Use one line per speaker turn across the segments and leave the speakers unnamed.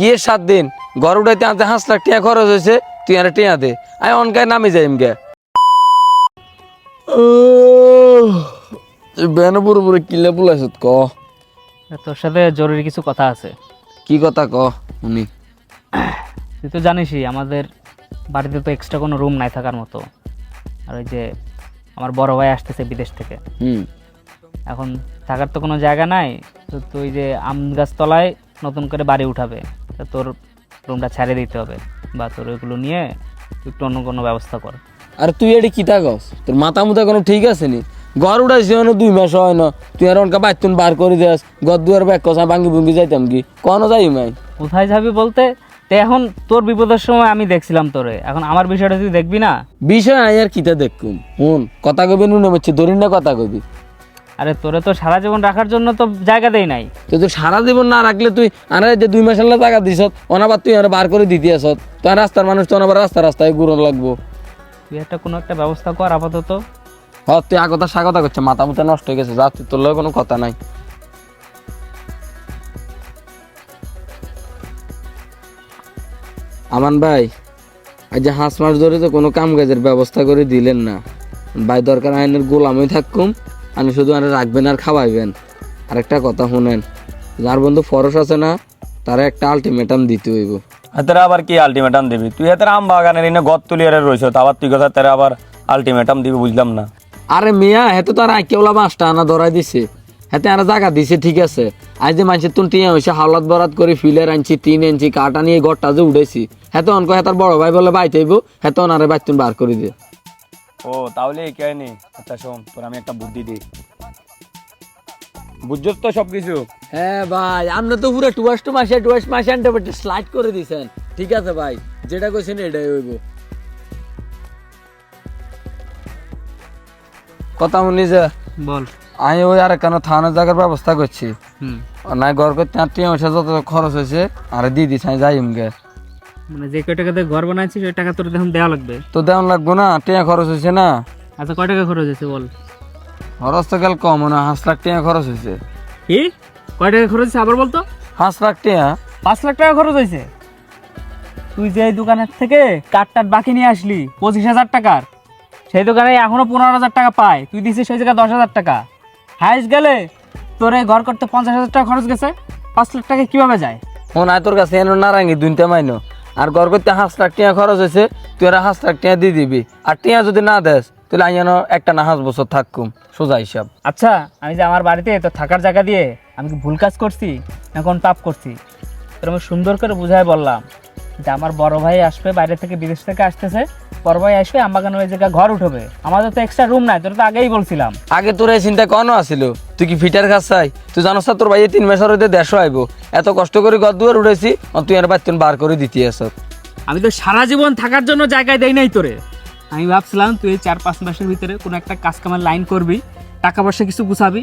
কি সাত দিন? ঘর উঠাইতে আনতে হাঁস লাখ টিয়া খরচ হয়েছে তুই আর টিয়া দে। আই অনকায় নামি যাই গে। বেন পুরো পুরো কিলে পুলাইছ ক?
তোর সাথে জরুরি কিছু কথা আছে।
কি কথা ক? উনি
তুই তো জানিসই আমাদের বাড়িতে তো এক্সট্রা কোনো রুম নাই থাকার মতো। আর ওই যে আমার বড় ভাই আসতেছে বিদেশ থেকে।
হুম।
এখন থাকার তো কোনো জায়গা নাই তো তুই যে আম গাছ তলায় নতুন করে বাড়ি উঠাবে। তোর রুমটা ছেড়ে দিতে হবে বা তোর ওইগুলো নিয়ে তুই একটু অন্য কোনো ব্যবস্থা কর।
আর তুই এটি কিতা কস তোর মাথা মুথা কোনো ঠিক আছে নি? ঘর উঠাইছি না দুই মাস হয় না। তুই আর অনকা বাইতুন বার করে দেস ঘর দুয়ার ব্যাগ কষা ভাঙ্গি ভুঙ্গি যাইতাম কি? কোনো যাই মাই
কোথায় যাবি বলতে? তে এখন তোর বিপদের সময় আমি দেখছিলাম তোরে। এখন আমার বিষয়টা তুই দেখবি না?
বিষয় আই আর কিতা দেখুম হুন কথা কবি নুনে মরছি ধরিন না কথা কবি
আরে তোরে তো সারা জীবন রাখার জন্য তো জায়গা দেই নাই।
তুই তো সারা জীবন না রাখলে তুই আরে যে দুই মাস আল্লাহ টাকা দিস অনাবার তুই আর বার করে দিতে আসত তো রাস্তার মানুষ তো অনাবার রাস্তা রাস্তায় ঘুরন লাগবো।
তুই একটা কোনো একটা ব্যবস্থা কর আপাতত।
হ তুই আগতা স্বাগতা করছে মাথা মুথা নষ্ট হয়ে গেছে যা তুই তোর লগে কোনো কথা নাই। আমান ভাই আজ যে হাঁস মাস ধরে তো কোনো কাম কাজের ব্যবস্থা করে দিলেন না। ভাই দরকার আইনের গোলামই থাকুম। আমি শুধু আর রাখবেন আর খাওয়াইবেন। আরেকটা কথা শুনেন যার বন্ধু ফরস আছে না তারা একটা আলটিমেটাম দিতে হইব।
হাতের আবার কি আলটিমেটাম দিবি? তুই হাতের আম বাগানের এনে গত তুলি আরে রয়েছ আবার তুই কথা তারা আবার আলটিমেটাম দিবি বুঝলাম না।
আরে মিয়া হেতে তো আর আইকেওলা পাঁচটা আনা ধরাই দিছে। হেতে আর জায়গা দিছে ঠিক আছে। আজ যে মানুষের তুন টিয়া হয়েছে হাওলাত বরাত করে ফিলের আনছি তিন ইঞ্চি কাটা নিয়ে গড়টা যে উঠেছি হেতে অনক হেতার বড় ভাই বলে বাইতে হইব হেতে অনারে বাইতুন বার করে দিয়ে
ও তাহলে এই কাহিনি আচ্ছা শোন তোর আমি একটা বুদ্ধি দিই। বুঝছস তো সব কিছু
হ্যাঁ ভাই আপনি তো পুরো টুয়াস টু মাসে টুয়াস মাসে আনতে পারতে স্লাইড করে দিছেন। ঠিক আছে ভাই যেটা কইছেন এটাই হইব। কথা শুনি যে
বল।
আমি ওই আর কেন থানার জায়গার ব্যবস্থা করছি।
হুম।
নাই ঘর করতে আত্মীয় যত খরচ হয়েছে আর দিয়ে দিস আমি যাই গে
মানে যে কয় টাকা দিয়ে ঘর বানাইছিস ওই টাকা তোর এখন দেওয়া লাগবে।
তো দেওয়ান লাগবো না টিয়া খরচ হয়েছে না।
আচ্ছা কয় টাকা খরচ হয়েছে বল?
খরচ তো গেল কম না হাঁস লাখ টিয়া খরচ হয়েছে।
কি? কয় টাকা খরচ হয়েছে আবার বলতো?
হাঁস লাখ টিয়া?
পাঁচ লাখ টাকা খরচ হয়েছে? তুই যে এই দোকানের থেকে কাঠ টাট বাকি নিয়ে আসলি পঁচিশ হাজার টাকার সেই দোকানে এখনও পনেরো হাজার টাকা পায় তুই দিছিস সেই জায়গায় দশ হাজার টাকা। হাইস গেলে তোর এই ঘর করতে পঞ্চাশ হাজার টাকা খরচ গেছে পাঁচ লাখ টাকা কীভাবে যায়?
ফোন আয় তোর কাছে এনো না রাঙি দুইটা মাইনো আর গড় করতে হাঁস লাখ টিয়া খরচ হয়েছে, তুই আর হাঁস লাখ টিয়া দিয়ে দিবি। আর টিয়া যদি না দেস, তাহলে আমি যেন একটা না হাঁস বছর থাকুম। সোজা হিসাব।
আচ্ছা আমি যে আমার বাড়িতে তো থাকার জায়গা দিয়ে আমি কি ভুল কাজ করছি না কোন পাপ করছি? তোর আমি সুন্দর করে বুঝাই বললাম। যে আমার বড় ভাই আসবে বাইরে থেকে বিদেশ থেকে আসতেছে বড় ভাই আসবে আমবাগান ওই জায়গায় ঘর উঠবে। আমাদের তো এক্সট্রা রুম নাই তোর তো আগেই বলছিলাম।
আগে তোর এই চিন্তা কোনো আসিল তুই কি ফিটার খাস চাই? তুই জানোস না তোর ভাই এই তিন মাসের হইতে দেড়শো আইব। এত কষ্ট করে ঘর দুয়ার উঠেছি তুই আর বাচ্চন বার করে দিতে আসত
আমি তো সারা জীবন থাকার জন্য জায়গায় দেই নাই তোরে। আমি ভাবছিলাম তুই চার পাঁচ মাসের ভিতরে কোনো একটা কাজ কামার লাইন করবি টাকা পয়সা কিছু গুছাবি।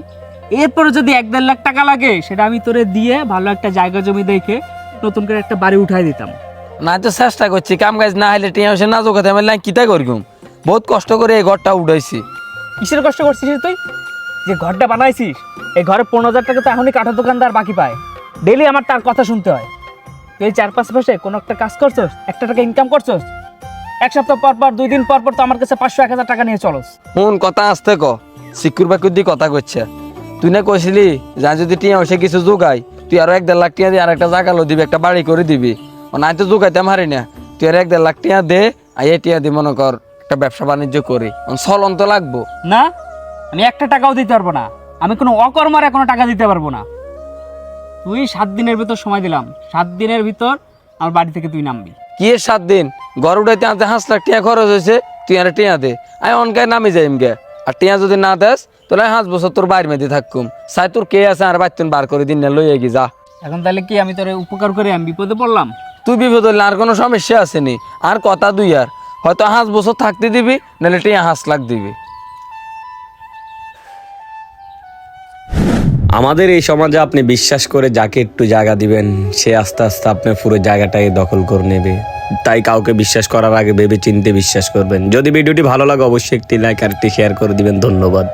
এরপরে যদি এক দেড় লাখ টাকা লাগে সেটা আমি তোরে দিয়ে ভালো একটা জায়গা জমি দেখে নতুন করে একটা বাড়ি উঠাই দিতাম।
না তো চেষ্টা করছি কাম কাজ না হলে টিয়া হসে না জোগাতে আমি লাইন কিতা করগুম বহুত কষ্ট করে এই ঘরটা উঠাইছি।
কিসের কষ্ট করছিস তুই? যে ঘরটা বানাইছিস এই ঘরে পনেরো হাজার টাকা তো এখনই কাঠের দোকানদার বাকি পায়। ডেলি আমার তার কথা শুনতে হয়। তুই চার পাঁচ মাসে কোনো একটা কাজ করছস একটা টাকা ইনকাম করছস? এক সপ্তাহ পর পর দুই দিন পর পর তো আমার কাছে পাঁচশো এক হাজার টাকা নিয়ে চলস।
শুন কথা আসতে ক। সিকুর বাকুর দিয়ে কথা করছে তুই না কইছিলি যা যদি টিয়া হসে কিছু যোগাই তুই আরও এক দেড় লাখ টিয়া দিয়ে আর একটা জায়গা লো দিবি একটা বাড়ি করে দিবি। ও নাই তো মারি না। তুই আর এক দেড় লাখ টিয়া দে আর এই টিয়া দি মনে কর একটা ব্যবসা বাণিজ্য করি। চলন তো লাগবো।
না আমি একটা টাকাও দিতে পারব না। আমি কোনো অকর্মারে কোনো টাকা দিতে পারব না। তুই সাত দিনের ভিতর সময় দিলাম। সাত দিনের ভিতর আমার বাড়ি থেকে তুই নামবি।
কি এর সাত দিন? ঘর উঠাইতে আনতে হাঁস লাখ টিয়া খরচ হয়েছে তুই আর টিয়া দে। আমি অনকায় নামি যাইম গে। আর টিয়া যদি না দেস তাহলে হাঁস বছর তোর বাইর মেয়েতে থাকুম। সাই তোর কে আছে আর বাচ্চন বার করে দিন না লইয়ে গি যা।
এখন তাহলে কি আমি তোর উপকার করে আমি বিপদে পড়লাম?
তুই বিপদ আর কোনো সমস্যা আসেনি। আর কথা দুই আর। হয়তো হাঁস বছর থাকতে দিবি, নাহলে টিয়া হাঁস লাখ দিবি।
আমাদের এই সমাজে আপনি বিশ্বাস করে যাকে একটু জায়গা দিবেন, সে আস্তে আস্তে আপনার পুরো জায়গাটাকে দখল করে নেবে। তাই কাউকে বিশ্বাস করার আগে ভেবে চিনতে বিশ্বাস করবেন। যদি ভিডিওটি ভালো লাগে, অবশ্যই একটি লাইক আর একটি শেয়ার করে দিবেন। ধন্যবাদ।